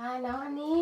ใช่น้วอันนี้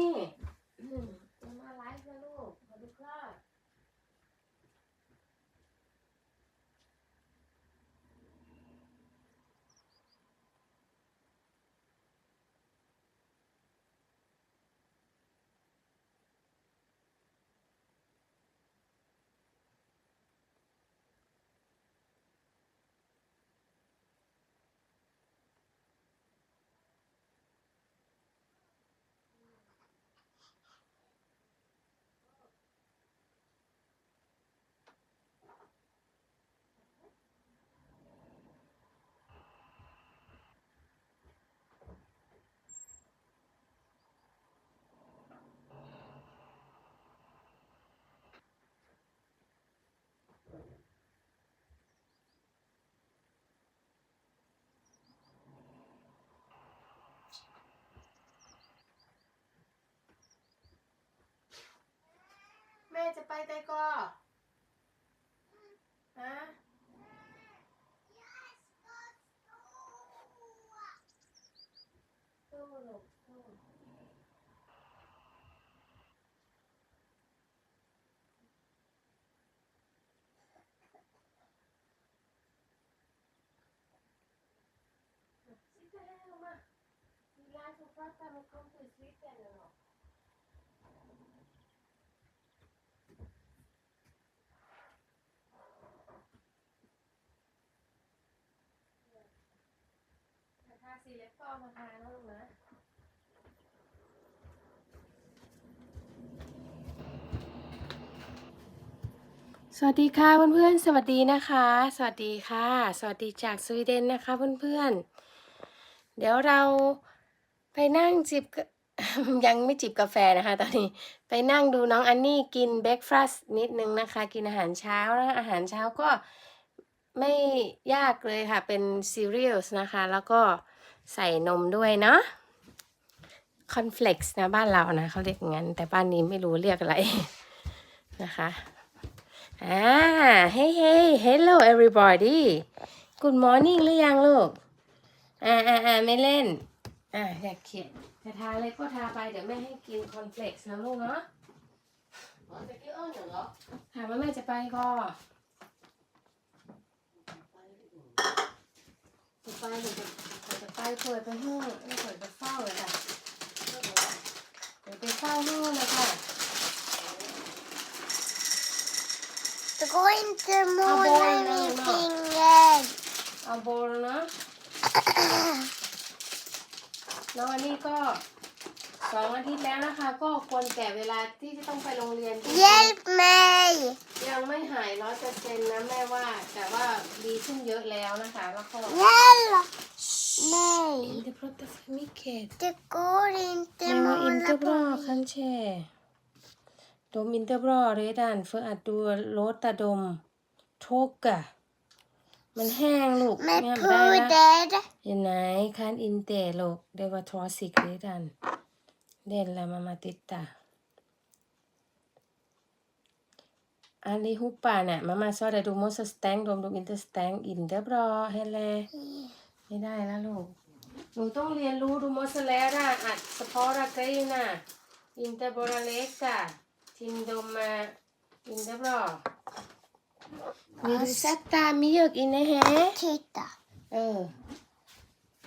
ม่จะไปไตกอฮะตู้ลูตู้สิไปแล้วมาร้านสุภาพตามกล้องสุดสวีทแฟนหราสีเล็บก็มาทานะลูกนะสวัสดีค่ะเพื่อนๆ สวัสดีนะคะ สวัสดีค่ะ สวัสดีจากสวีเดนนะคะเพื่อนๆ เดี๋ยวเราไปนั่งจิบกยังไม่จิบกาแฟนะคะ ตอนนี้ไปนั่งดูน้องอันนี่กินเบรกฟาสต์นิดนึงนะคะ กินอาหารเช้านะอาหารเช้าก็ไม่ยากเลยค่ะ เป็นซีเรียลนะคะ แล้วก็ ใส่นมด้วยเนาะคอนเฟล็กซ์นะบ้านเรานะเขาเรียกอย่างนั้น แต่บ้านนี้ไม่รู้เรียกอะไรนะคะอ่า hey hey hello everybody good morning หรือยังลูก อ่าอ่าอ่าไม่เล่น อ่าอยากเขียนจะทาอะไรก็ทาไปเดี๋ยวแม่ให้กินคอนเฟล็กซ์นะลูกเนาะจะกี้เอิ้นเหรอถามว่าแม่จะไปก็จะ ไปเดี๋ยวจะจะไปเปิดไปห้องไม่เปิดไปเฝ้าเลยค่ะเดี๋ยวไปเฝ้าห้องเลยค่ะ The går inte att måla bollen min då? finger. เอาโบลนะแล้ววันนี้ก็ สองอาทิตย์แล้วนะคะ ก็ควรแก่เวลาที่จะต้องไปโรงเรียน Hjälp mig! ยังไม่หายร้อยเปอร์เซ็นต์นะแม่ว่า แต่ว่าดีขึ้นเยอะแล้วนะคะแล้วก็ Hjälp mig! Inte prata för mycket. Det går inte Det att var måla inte på bra mig. kanske. De är inte bra redan för att du låter dem torka. Men häng look. Med Med puder. puder. Nej, kan inte look. Det var trasigt redan. Den lär mamma titta. Allihopa nej, mamma sa det, du måste stänga dem, de inte stäng inte bra heller. ไม่ได้แล้วลูก หนูต้องเรียนรู้ดูมอสแลร่าอัดสปอร์กรีน่ะอินเตอร์บราเลกะทินโดมาอินเตอร์บรอมีดูซัตตามีเยอะอินนะฮะ Titta. เออ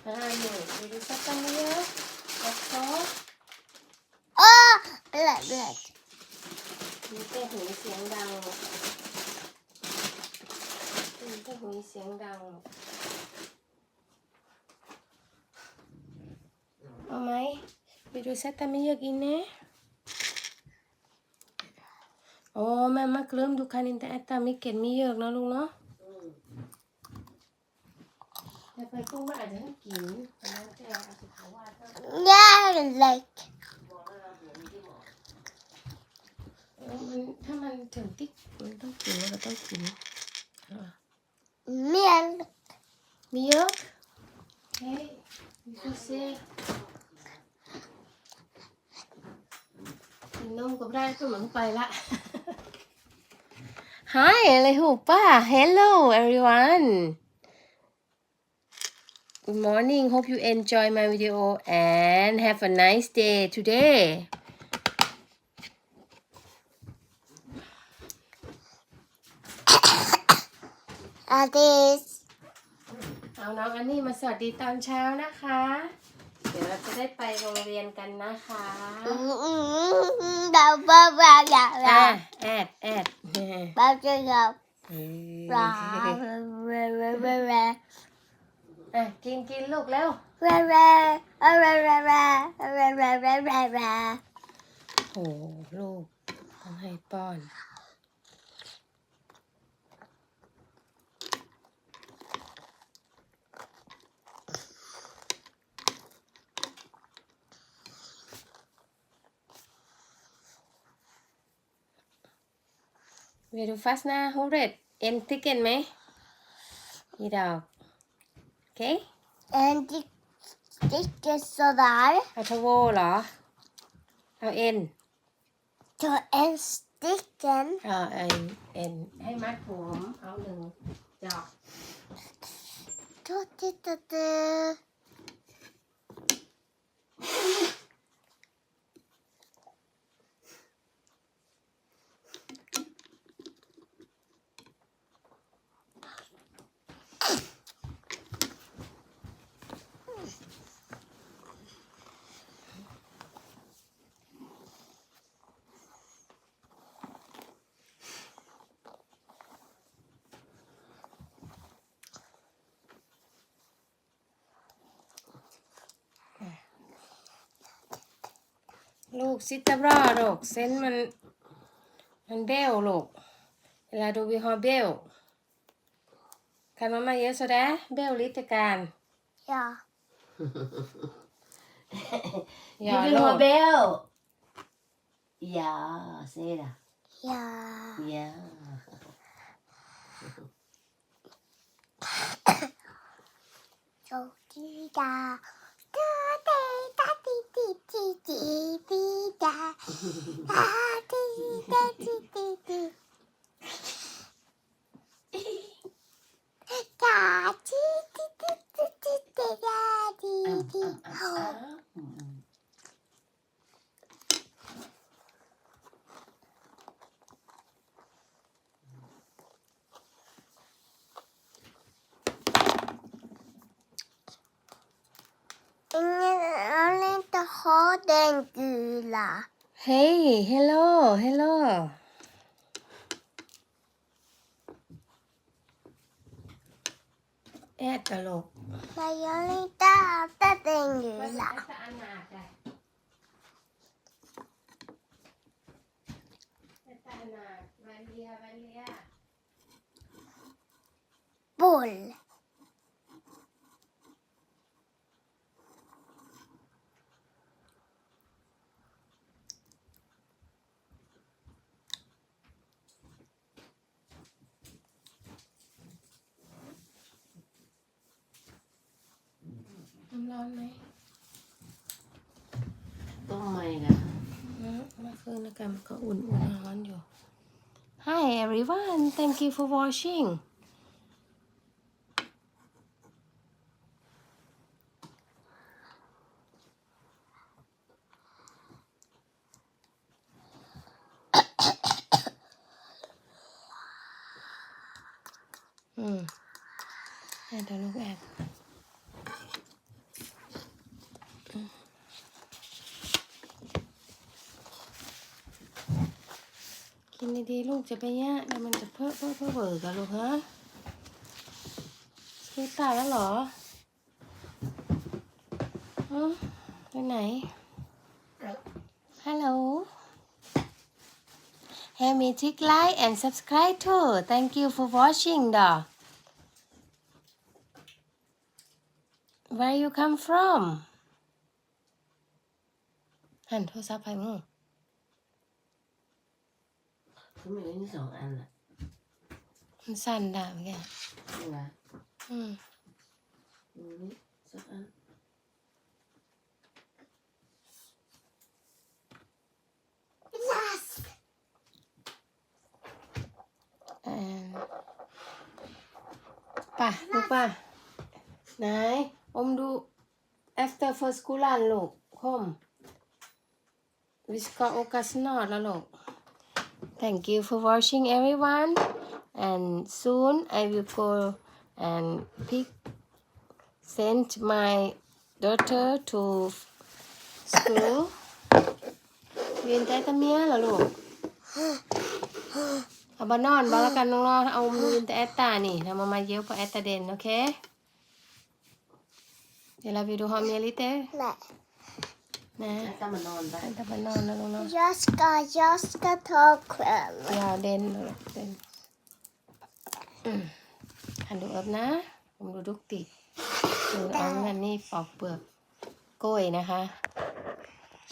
อ่าหนูมีดูซัตตามีเยอะ แล้วก็ Åh! Blöd, blöd. มีแต่หูเสียงดังมีแต่หูเสียงดังเอาไหมไปดูซัตตามีเยอะอินนะ Åh, mamma glöm, du kan inte äta mycket mjölk นะลูกเนาะแต่ไปกุ้งมันอาจจะให้กินแต่แล้วแต่เอาสุขภาพก็ Kärlek. เออ มันถ้ามันถึงติ๊กมันต้องกินมันก็ต้องกินเออ Mjölk. Mjölk? Okej, vi får se. กินนมกับได้ก็เหมือนไปละ Hi allihopa! Hello everyone! Good morning hope you enjoy my video and have a nice day today Alice เอาน้องอันนี้มาสวัสดีตอนเช้านะคะ เดี๋ยวเราจะได้ไปโรงเรียนกันนะคะ ba ba ba ba อะ ba แอดแอด ba ba ba เอ ba อ ba ba ba ba อะกินกินลูกแล้ว ba ba ba ba ba ba ba ba ba ba โอ้ลูกต้องให้ป้อนเวดูฟัสนะฮูเรตเอ็น ติกเกนไหมอีดอกโอเค En det sticker sådär. เอาทโวเหรอ เอาเอ็น Ta en sticken. เอาเอ็นเอ็นให้มัดผมเอาหนึ่งดอก Ta titta ลูกซิตาบรอลูกเส้นมัน มันเบลลูกเวลาดูวิฮอเบลคันมามาเยอะสุดแดเบลลิตการ Ja. อย่า Du vill ลู ha ก Bell? Ja, säg det. Ja. Ja. Så 嘟嘟，滴滴滴，滴滴滴答，滴滴滴滴滴，滴滴滴滴滴滴答，滴滴。Hey, hello, hello. Eto, look. Ngayon ito, tating nila. Saan natin? Bull. ร้อนไหมต้องไม่นะเมื่อคืนอากาศมันก็อุ่นอุ่นร้อนอยู่ Hi everyone thank you for watching Mm. I don't know where. เดี๋ยวลูกแอดกินดีๆลูกจะไปแย่เดี๋ยวมันจะเพ้อเพ้อเพ้อเบิกกันลูกฮะซื้อตาแล้วเหรอฮะไปไหนฮัลโหล Help me click like and subscribe too thank you for watching ดอ Where you come from หันโทรศัพท์ไปมึง Tôm mày đến sổ ăn à? มันสั่นด่าเหมือนกัน Đây là. อืม Ừ, đấy, sắp ăn. Yes. เอ่อป่ะลูกป่ะไหนอมดู after first school run ลูกคมวิสกอโอกาสนอดแล้วลูก thank you for watching everyone and soon I will go and pick send my daughter to school เวียนใจตะเมียเหรอลูกเอาบานอนบาแล้วกันน้องๆเอามือแต่แอตตานี่ทำมามาเยอะกว่าแอตตาเดนโอเค เดี๋ยวเราไปดูฮอมเมลิเต้ Nej. นะถ้ามานอนไปแอตตาบานอนนะลูกเนาะ Jag ska, jag ska ta kväll. อย่าเด่นลูกเด่นอืมอันดูอับนะ ผมดูดุกติดูเอาเงินนี่ปอกเปลือกกล้วยนะคะ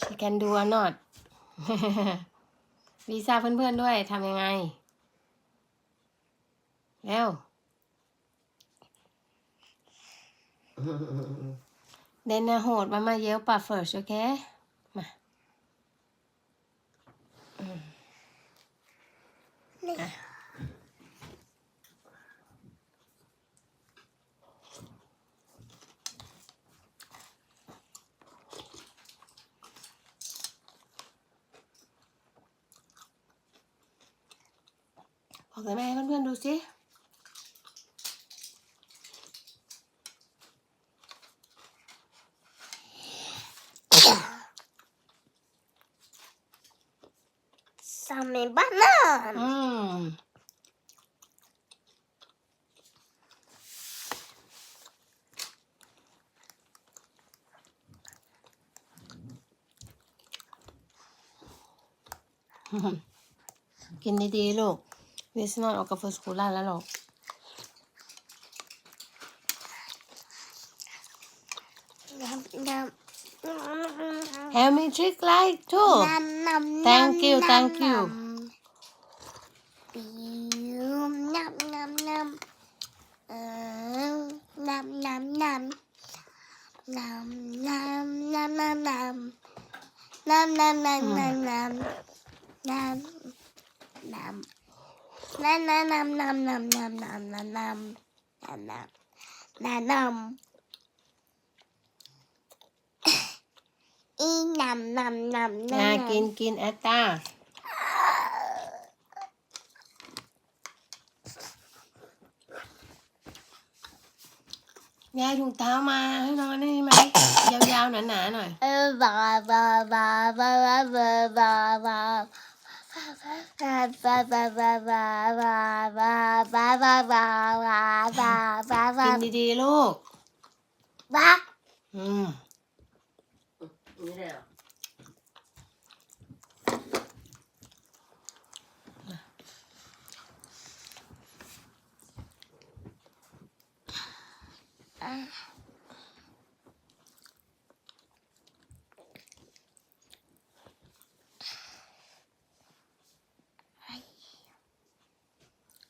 she can do or not วีซ่าเพื่อนๆด้วยทำยังไง แล้ว Then I hold Mama yell pa first, okay? มาบอกแม่ให้เพื่อนๆดูสิ 밤에 바 나. 음. Kini di lo. This not okay for school lah lo. แฮมมีทริคไลท์ทู ยำ nom Thank you, nom, thank nom, you. Nom nom nom nom. Nom nom nom. Nom nom nom nom nom. Nom nom nom nom nom. Nom nom. Nom nom nom nom nom nom nom nom nom nom nom. Nam. Nam, nam. Nam, nam. Y nam, nam, nam, อ่า nam, กิน nam. กินแอตตาแย่ถุงเท้ามาให้น้องได้ไหมยาวๆหนาๆหน่อย Ba ba ba ba ba ba ba ba ba. Ba ba ba ba ba ba ba ba ba ba ba ba ba กินดีๆลูก ba อืม นี่แหละ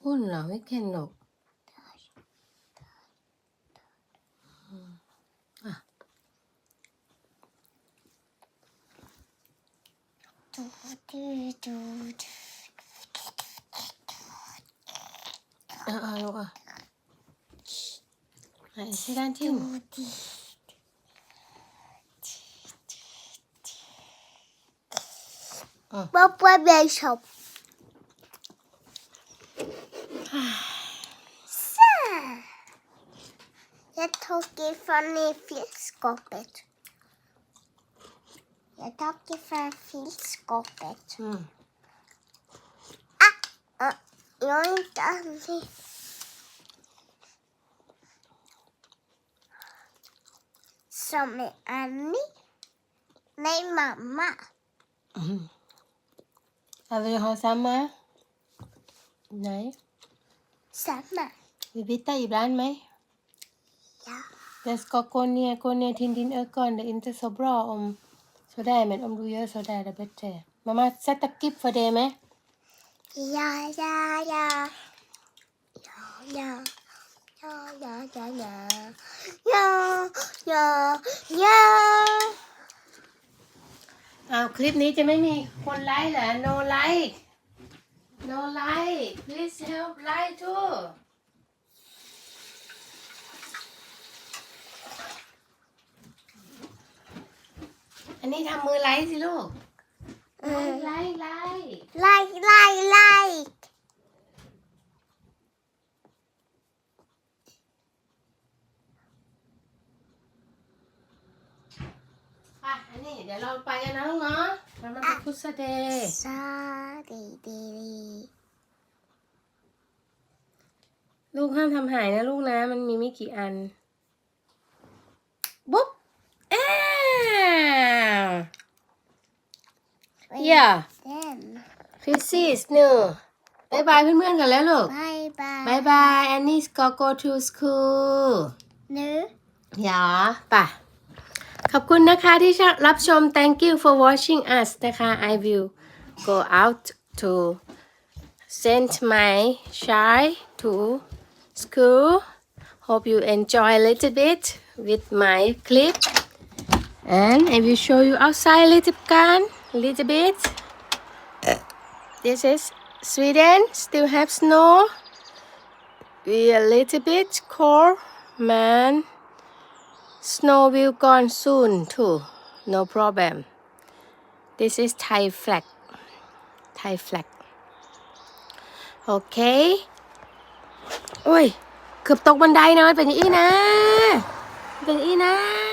อุ่นเหรอไม่เค็นหรอก Selen değil mi? Baba ben şap. Yatak gefanı filskopet. Yatak gefanı filskopet. Hmm. Ah, ah, yoldan är inte aldrig... Som är Annie? Nej, mamma. อืมเอาไปหอซ้ำมาไหน Samma. vill byta ibland med mig Ja. Jag ska gå ner, gå ner till din ögon. Det är inte så bra om sådär, men om du gör sådär det är bättre. Mamma, sätta kipp för det med. Ja, ja, ja. Ja, ja. ยายายายอาคลิปนี้จะไม่มีคนไลค์แหละ no like no like please help like too อันนี้ทำมือไลค์สิลูกไลค์ไลค์ไลค์ไลค์ไลค์ อะอันนี้เดี๋ยวเราไปกันนะลูกเนาะเรามาไปพุทธเดย์ซาดีดีดีลูกห้ามทำหายนะลูกนะ มันมีไม่กี่อัน บุ๊บเอ้าวอย่าเต้นฟิซซี่สเนอร์บายบายเพื่อนๆกันแล้วลูกบายบายบายบายแอนนี่ก็ go to school เนื้ออย่าไป่ะ ขอบคุณนะคะที่รับชม thank you for watching us นะคะ I will go out to send my child to school hope you enjoy a little bit with my clip and I will show you outside a little bit little bit this is Sweden still have snow we a little bit cold man Snow will gone soon too. No problem. This is Thai flag. Thai flag. Okay. โอ้ย เกือบตกบันไดนะเป็นอี้นะ เป็นอี้นะ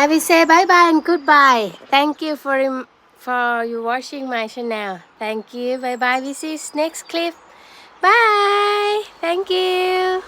I will say bye bye and goodbye. Thank you for for you watching my channel. Thank you. Bye bye. We see you next clip. Bye. Thank you.